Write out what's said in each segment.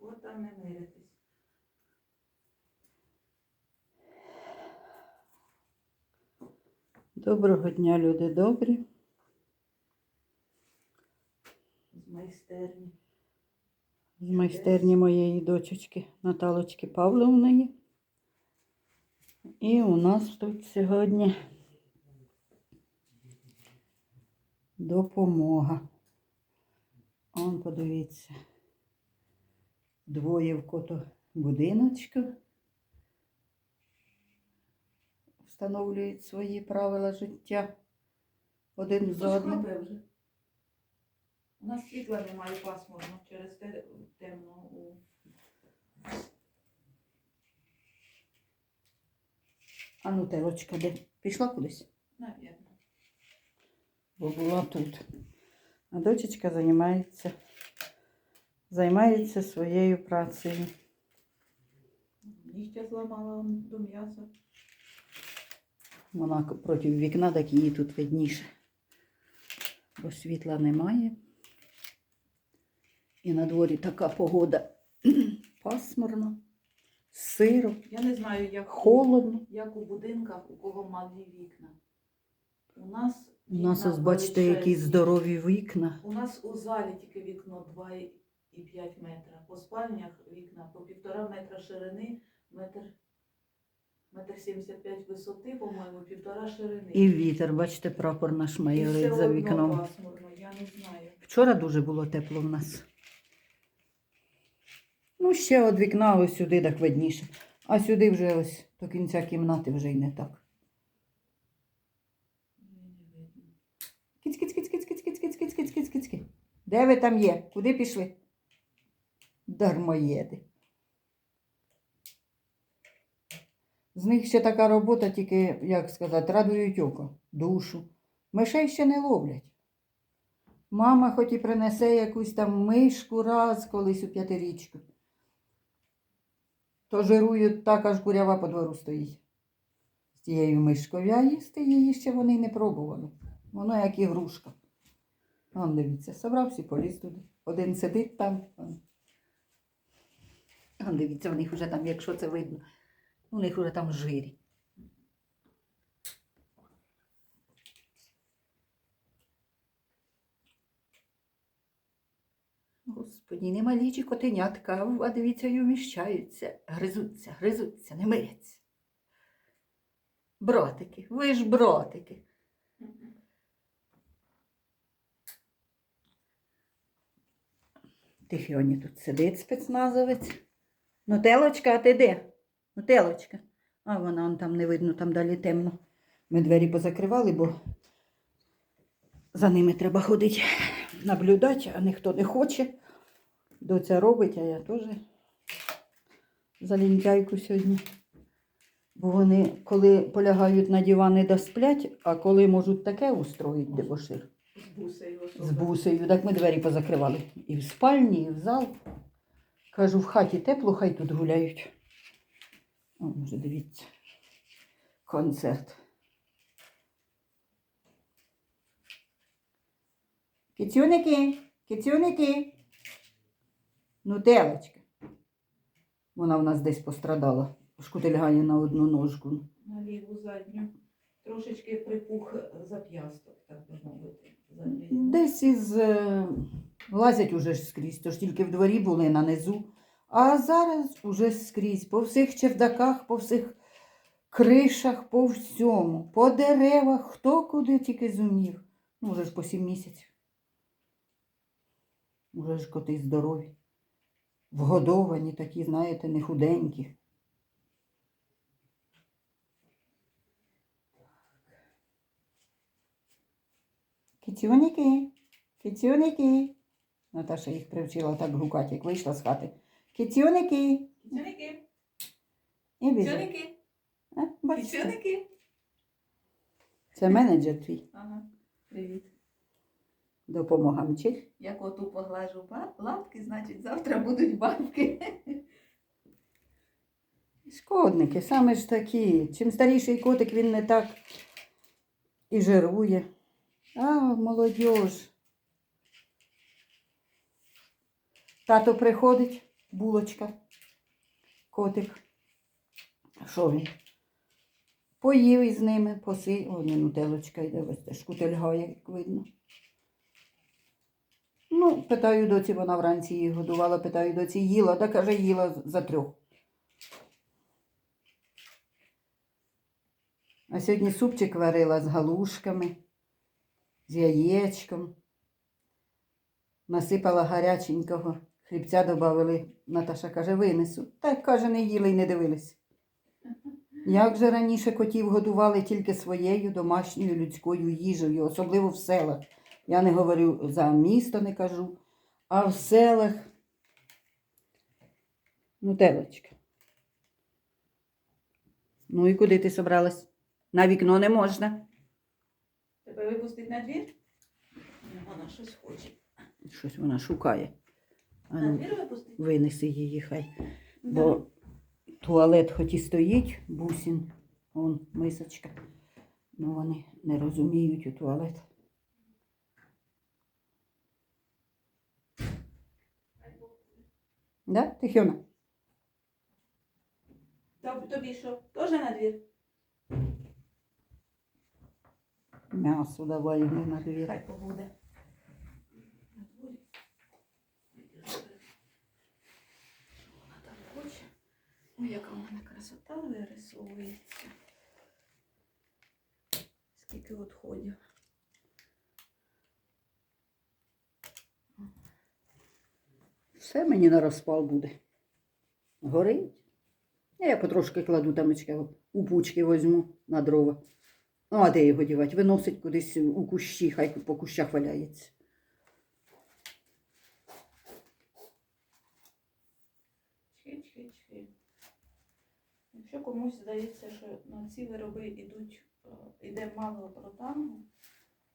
От там не миритись. Доброго дня, люди добрі. З майстерні. З майстерні моєї дочечки Наталочки Павловної. І у нас тут сьогодні допомога. Он, подивіться, двоє в кото будиночку. Встановлюють свої правила життя один Тож одним. У нас світла немає пасмурно, через те темно у А ну, телочка, де? Пішла кудись? навірно. бо була тут. А дочечка займається, займається своєю працею. Нігтя зламала до м'яса. Вона проти вікна, так її тут видніше. Бо світла немає. І на дворі така погода пасмурно, сиро, Я не знаю, як, холодно. як у будинках, у кого малі вікна. У нас У нас ось бачите, які здорові вікна. У нас у залі тільки вікно 2,5 метра. По спальнях вікна по півтора метра ширини, метр, метр 75 висоти, по-моєму, півтора ширини. І вітер, бачите, прапор наш майорить за вікном. пасмурно, я не знаю. Вчора дуже було тепло в нас. Ну, ще від вікна ось сюди так видніше. А сюди вже ось до кінця кімнати вже й не так. Кіць, кіць, кіць, кіць, кіць, кіць, кіць, кіць, кіць, кіць, кіць, кіць. Де ви там є? Куди пішли? Дармоєди. З них ще така робота, тільки, як сказати, радують око, душу. Мишей ще не ловлять. Мама хоч і принесе якусь там мишку раз колись у п'ятирічку. То жирують так, аж курява по двору стоїть. З тією мишкою, а їсти її ще вони не пробували. Воно як ігрушка. Вон дивіться, собрався і поліз туди. Один сидить там. Вон дивіться, у них вже там, якщо це видно, у них вже там жирі. Господі, не малічі котенятка, а дивіться, й уміщаються, гризуться, гризуться, не миряться. Братики, ви ж братики. Тихоні тут сидить спецназовець. Нутелочка, а ти де? Нутелочка. А вона он там не видно, там далі темно. Ми двері позакривали, бо за ними треба ходити наблюдати, а ніхто не хоче. Доця робить, а я теж за лінтяйку сьогодні. Бо вони, коли полягають на дивани, да сплять, а коли можуть таке устроїть дебошир З бусею. з бусею, так ми двері позакривали. І в спальні, і в зал. Кажу, в хаті тепло, хай тут гуляють. О, може, дивіться. Концерт. Кицюники, кицюники. Нутелочка. Вона в нас десь пострадала. Шкутильгає на одну ножку. На ліву задню. Трошечки припух зап'ясток, так би мовити. Десь із е, лазять уже ж скрізь, тож тільки в дворі були на низу. А зараз уже скрізь, по всіх чердаках, по всіх кришах, по всьому, по деревах, хто куди тільки зумів. Ну, вже ж по сім місяців. Уже ж коти здорові. Вгодовані такі, знаєте, не худенькі. Кицюники, кицюники. Наташа їх привчила так гукати, як вийшла з хати. Кицюники. Кіцюники, І біжить. кіцюники, А, бачите? кіцюники. Це менеджер твій. Ага, привіт. Допомога мчить. Я коту поглажу лапки, значить завтра будуть бабки. Шкодники, саме ж такі. Чим старіший котик, він не так і жирує. А, молодь. Тато приходить, булочка. Котик. Що він? Поїв із ними, поси. О, не нутелочка йде, ось теж кутельгає, як видно. Ну, питаю доці, вона вранці її годувала, питаю доці, їла, та каже, їла за трьох. А сьогодні супчик варила з галушками, з яєчком. Насипала гаряченького, хлібця додали. Наташа каже, винесу. Так, каже, не їли і не дивились. Як же раніше котів годували тільки своєю домашньою людською їжею, особливо в селах. Я не говорю за місто, не кажу, а в селах. Ну, телочка. Ну і куди ти собралась? На вікно не можна. Тебе випустить на двір? Вона щось хоче. Щось вона шукає. А На ну, двір випустить? винеси її хай. Бо туалет хоч і стоїть, бусін, вон мисочка. Ну вони не розуміють у туалет. Да, Тихіона? Тобі що? Теж на двір? М'ясо давай йому на двір. Хай побуде. На дворі. Що вона там хоче? Ой, яка в мене красота вирисовується. Скільки відходів. Все мені на розпал буде. Горить. Я потрошки кладу тамочки, у пучки возьму на дрова. Ну, а де його дівати? Виносить кудись у кущі, хай по кущах валяється. Якщо комусь здається, що на ці вироби йдуть, е, йде мало протангу,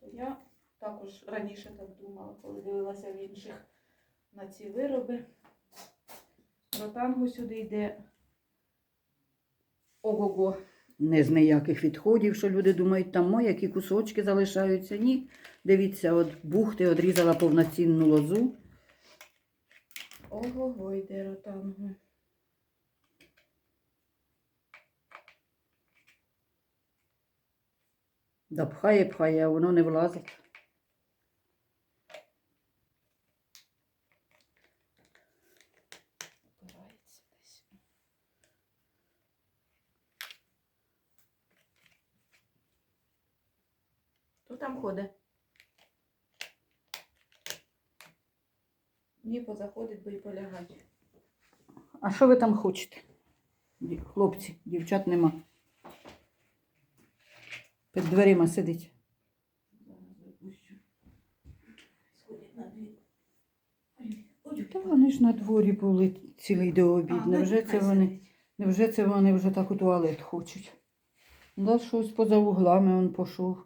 то я також раніше так думала, коли дивилася в інших на ці вироби. Протангу сюди йде ого-го. Не з ніяких відходів, що люди думають, там о, які кусочки залишаються. Ні. Дивіться, от бухти одрізала повноцінну лозу. Ого-го йде ротангу. Да пхає, пхає, а воно не влазить. Хто там ходить? Ні, позаходить, бо й полягать. А що ви там хочете? Хлопці, дівчат нема. Під дверима сидить. Та вони ж на дворі були цілий до обід. Невже це вони? Невже це вони вже так у туалет хочуть? Да, щось поза углами він пішов.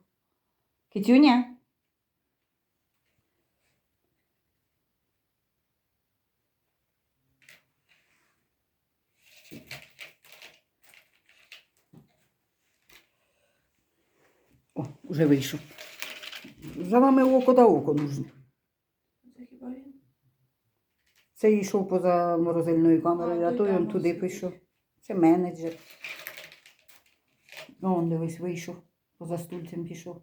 Китюня. О, вже вийшов. За вами око да око нужно. Це хіба він? Це йшов поза морозильною камерою, А, а той он туди пішов. Це менеджер. О, он дивись, вийшов. Поза стульцем пішов.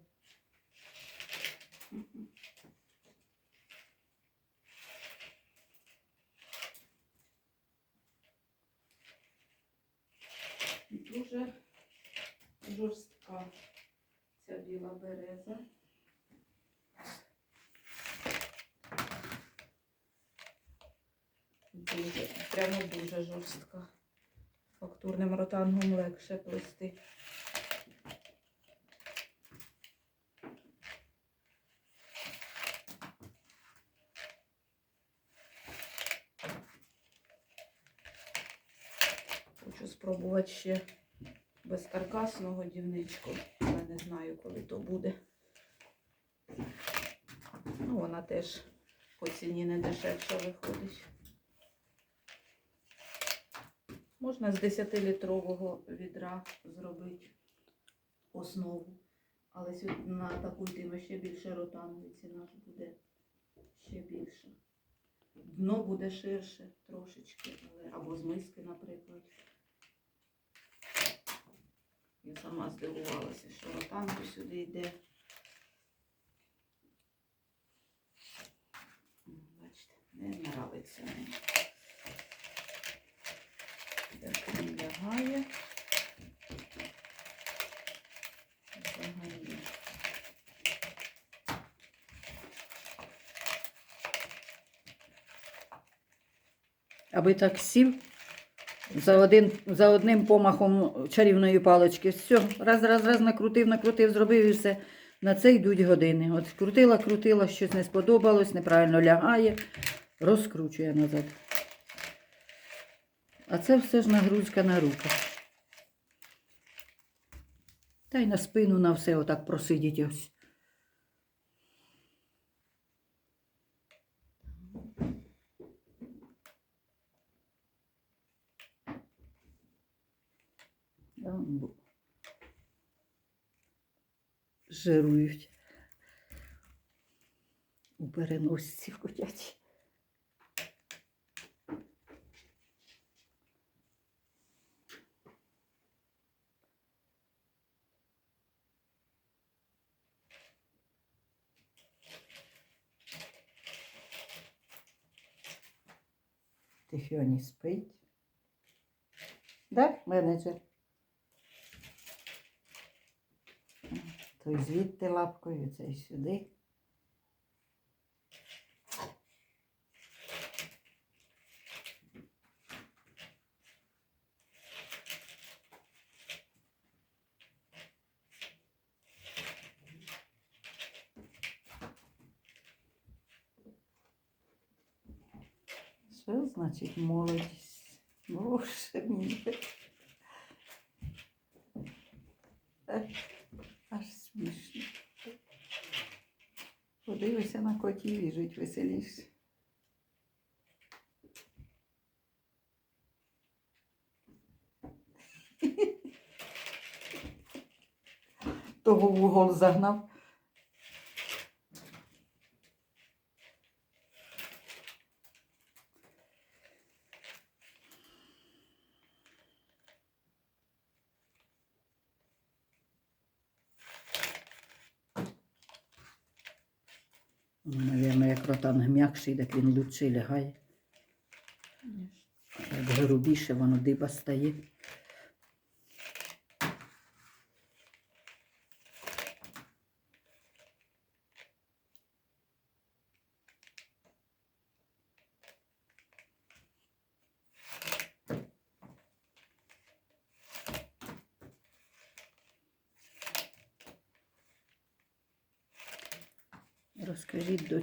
Дуже жорстка ця біла береза. Дуже, прямо дуже жорстка. Фактурним ротангом легше плести. Хочу спробувати ще без каркасного дівничку, але не знаю, коли то буде. Ну, вона теж по ціні не дешевша виходить. Можна з 10-літрового відра зробити основу, але на таку йтиме ще більше ротангу, і ціна буде ще більше. Дно буде ширше, трошечки, але або з миски, наприклад. Я сама здивувалася, що ротанку сюди йде. Бачите, не нравиться мені. Так він лягає. Аби так сів за, один, за одним помахом чарівної палички. Все, раз, раз, раз накрутив, накрутив, зробив і все. На це йдуть години. От крутила, крутила, щось не сподобалось, неправильно лягає, розкручує назад. А це все ж нагрузка на руки. Та й на спину на все отак просидіть ось. Да, бо- Жирують. У переносці котячі. Тихоні спить. Так, менеджер? Той звідти лапкою, цей сюди. Що значить молодість? Боже мій. Аж смішно. Подивися на котів і жить веселіше. Того в угол загнав. Ну, Як м'якший, так він лучше лягає. Як грубіше, воно диба стає.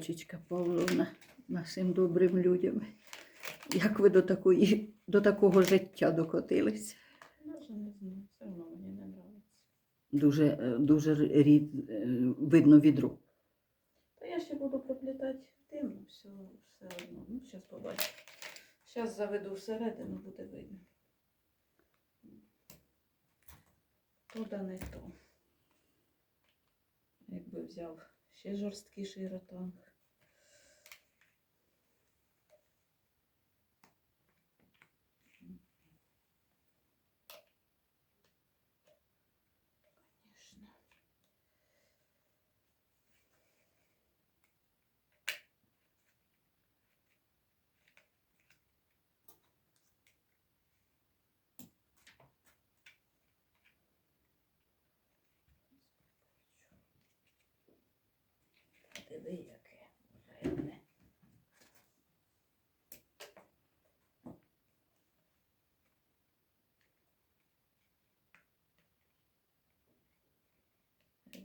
Розкажіть, Павловна, нашим добрим людям, як ви до, такої, до такого життя докотились? Даже не знаю, все одно мені не нравиться. Дуже, е, дуже рід, е, видно відро. Та я ще буду проплітати тим, все, все одно. Ну, зараз побачимо. Зараз заведу всередину, буде видно. То да не то. Якби взяв ще жорсткіший ротанг.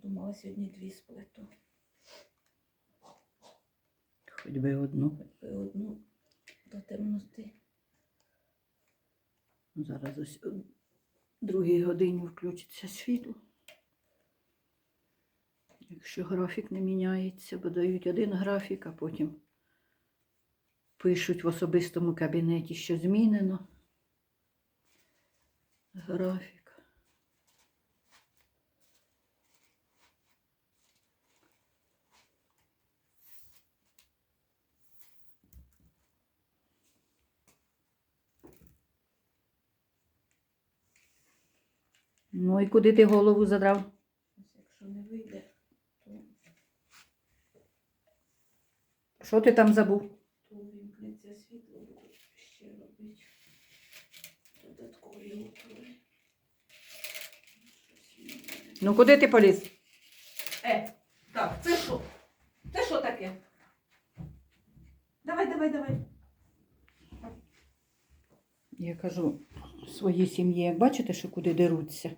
Думала сьогодні дві сплету. Хоч би одну. Хоч би одну до темноти. Зараз ось о другій годині включиться світло. Якщо графік не міняється, бо дають один графік, а потім пишуть в особистому кабінеті, що змінено. Графік. Ну і куди ти голову задрав? Якщо не вийде, то, Що ти там забув? то вимкнеться світло, буду ще робити додаткові отвори. Ну куди ти поліз? Е, так, це що? Це що таке? Давай, давай, давай. Я кажу своїй сім'ї, як бачите, що куди деруться,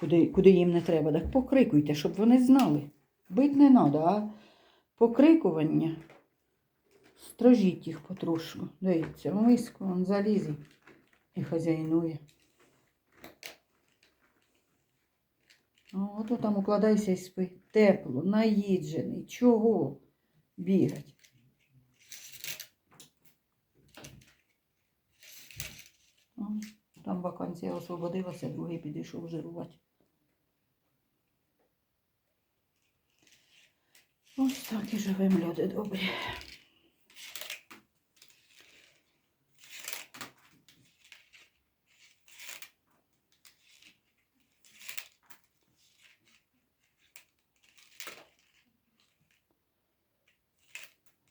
куди, куди їм не треба, так покрикуйте, щоб вони знали. Бить не треба, а покрикування. Стражіть їх потрошку. Дивіться, в миску він заліз і- хазяйнує. О, Ото там укладайся і спи. Тепло, наїджений. Чого бігать? Там вакансія освободилася, другий підійшов жирувати. Ось так і живемо, люди добрі.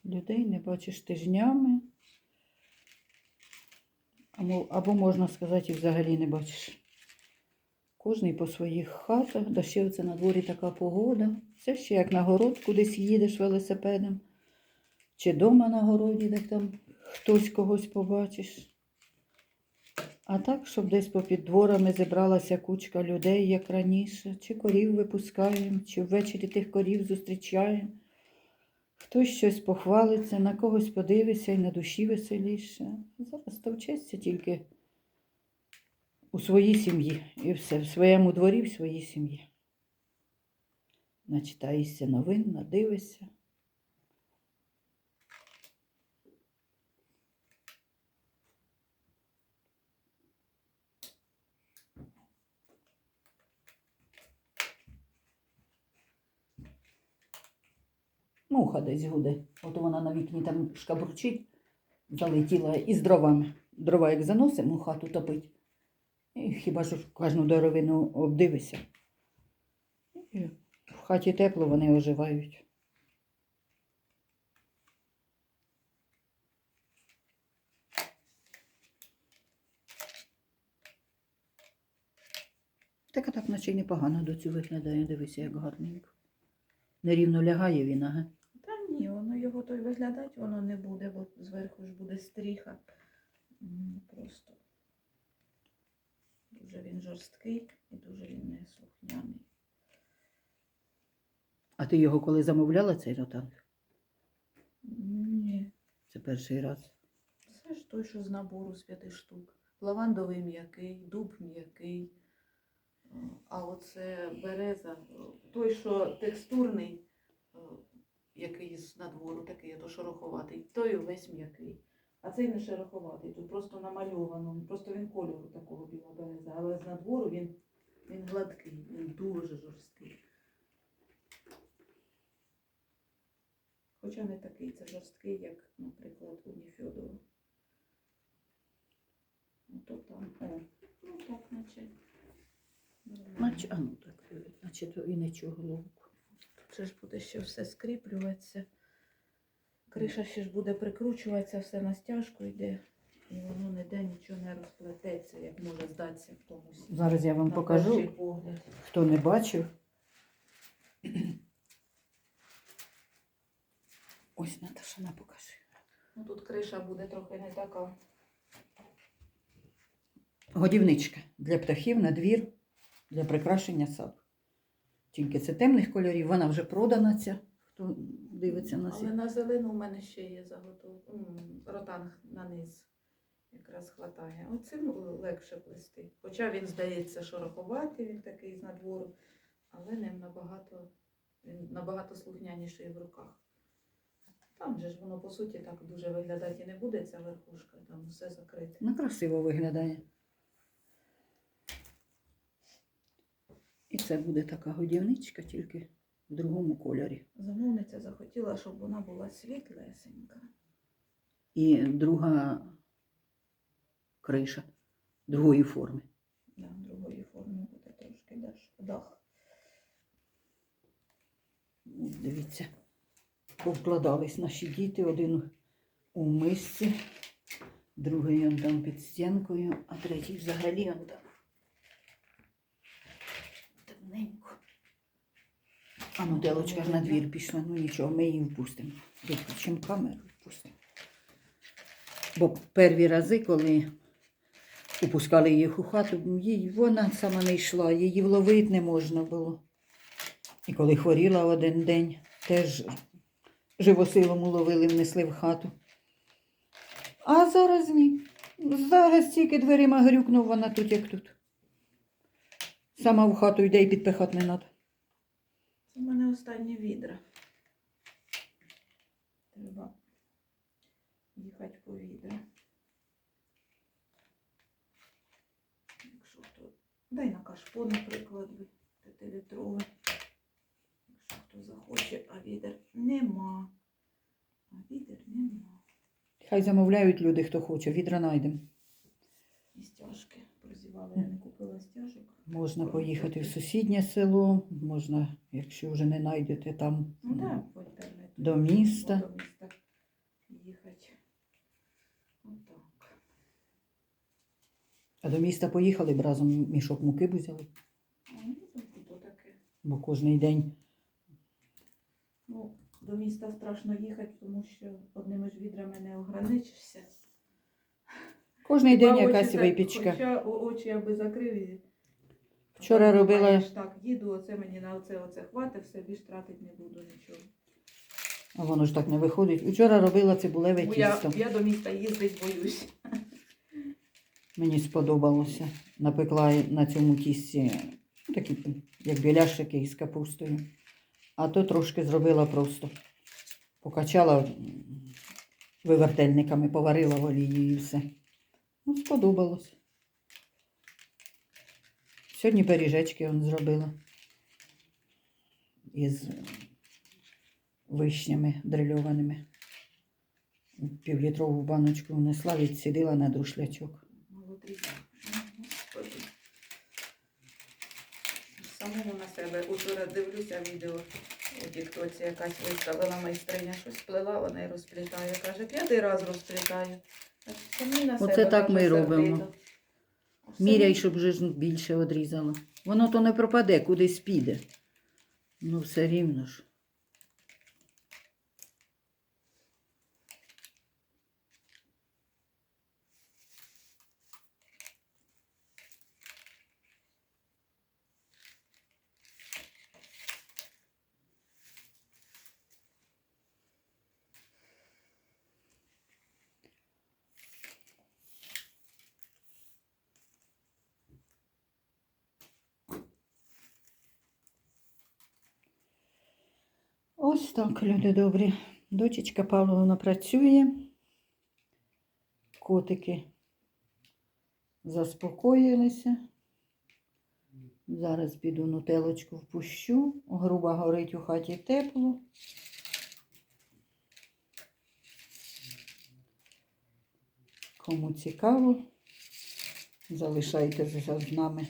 Людей не бачиш тижнями. Або, або можна сказати, і взагалі не бачиш. Кожний по своїх хатах, да ще оце на дворі така погода. Це ще як на город кудись їдеш велосипедом. Чи дома на городі, де там хтось когось побачиш. А так, щоб десь попід дворами зібралася кучка людей, як раніше, чи корів випускаємо, чи ввечері тих корів зустрічаємо. Хтось щось похвалиться, на когось подивиться і на душі веселіше. Зараз товчеться тільки у своїй сім'ї і все, в своєму дворі, в своїй сім'ї. Начитаєшся новин, надивишся. Муха десь гуде. От вона на вікні там шкабурчить, залетіла із дровами. Дрова як заносимо, хату топить. Хіба що кожну деревину обдивися. В хаті тепло, вони оживають. Так а так наче й непогано до цього виглядає, дивися, як гарненько. Нерівно лягає він, ага. Та ні, воно його то й виглядати воно не буде, бо зверху ж буде стріха. Просто дуже він жорсткий і дуже він неслухняний. А ти його коли замовляла, цей ротанг? Ні, Це перший раз. це ж той, що з набору з п'яти штук. Лавандовий м'який, дуб м'який. А оце береза, той, що текстурний, який з надвору, такий, то шероховатий, той увесь м'який. А цей не шероховатий, тут просто намальовано, просто він кольору такого біла береза, але з надвору він, він гладкий, він дуже жорсткий. Хоча не такий, це жорсткий, як, наприклад, у Ніфьодова. Ну, то там, о, ну так, наче. Наче, а ну так, е, наче то і нічого головку. Тут ж буде ще все скріплюватися. Криша ще ж буде прикручуватися, все на стяжку йде. І воно ніде нічого не розплететься, як може здатися в комусь. Зараз я вам на покажу, перший погляд. хто не бачив. Ось Наташина покажи. Ну тут криша буде трохи не така. Годівничка для птахів на двір, для прикрашення саду. Тільки це темних кольорів, вона вже продана ця, хто дивиться на Але на зелену у мене ще є заготовка. Ротанг на низ якраз хватає. Оцим легше плести. Хоча він здається шороховатий, він такий з надвору, але ним набагато, він набагато слухняніший в руках. Там же ж воно по суті так дуже виглядати і не буде, ця верхушка, там все закрите. Ну, красиво виглядає. І це буде така годівничка, тільки в другому кольорі. Замовниця захотіла, щоб вона була світлесенька. І друга криша другої форми. Да, другої форми буде. трошки дах. Дивіться, повкладались наші діти. Один у мисці, другий он там під стінкою, а третій взагалі он там. Темненько. А ну, телочка ж на двір пішла, ну нічого, ми її впустимо. Виключимо камеру, впустимо. Бо перві рази, коли упускали їх у хату, їй, вона сама не йшла, її вловити не можна було. І коли хворіла один день, теж живосилом уловили, внесли в хату. А зараз ні. Зараз тільки дверима грюкнув, вона тут як тут. Сама в хату йде і підпихати не треба. Це в мене останні відра. Треба їхати по відра. Якщо хто. Дай на кашпо, наприклад, ви, п'ятилітрове. Якщо хто захоче, а відер нема. А відер нема. Хай замовляють люди, хто хоче, відра найдемо. І стяжки прозівали, я не купила стяжок. Можна поїхати в сусіднє село, можна, якщо вже не знайдете там Ну так, по інтернету. до міста. До міста їхати. Отак. А до міста поїхали б разом мішок муки б взяли, ну, таке. бо кожний день Ну, до міста страшно їхати, тому що одними ж відрами не ограничишся. Кожний день якась випічка. Хоча очі я би закрив. Вчора Так, робила- думаєш, Так, їду, оце мені на оце, оце хватить, все більш тратити не буду нічого. А воно ж так не виходить. Вчора робила цибулеве Бо я, тісто. я до міста їздить боюсь. Мені сподобалося. Напекла на цьому тісті ну, такі, як біляшики із капустою. А то трошки зробила просто. Покачала вивертельниками, поварила в олії і все. Ну, сподобалось. Сьогодні пиріжечки он зробила. Із вишнями дрильованими. Півлітрову баночку внесла, відсідила на друшлячок. Самому на себе учора дивлюся відео. У Тіктоці якась виставила майстриня, щось сплела, вона і розплітає. Каже, п'ятий раз розплітаю. Оце себе, так ми й робимо. Міряй, щоб вже більше одрізала. Воно то не пропаде, кудись піде. Ну, все рівно ж. Ось так, люди добрі. Дочечка Павловна працює. Котики заспокоїлися. Зараз піду нутелочку впущу. Груба горить у хаті тепло. Кому цікаво, залишайтеся з нами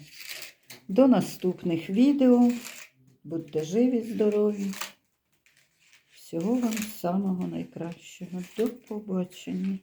до наступних відео. Будьте живі, здорові. Всього вам самого найкращого. До побачення.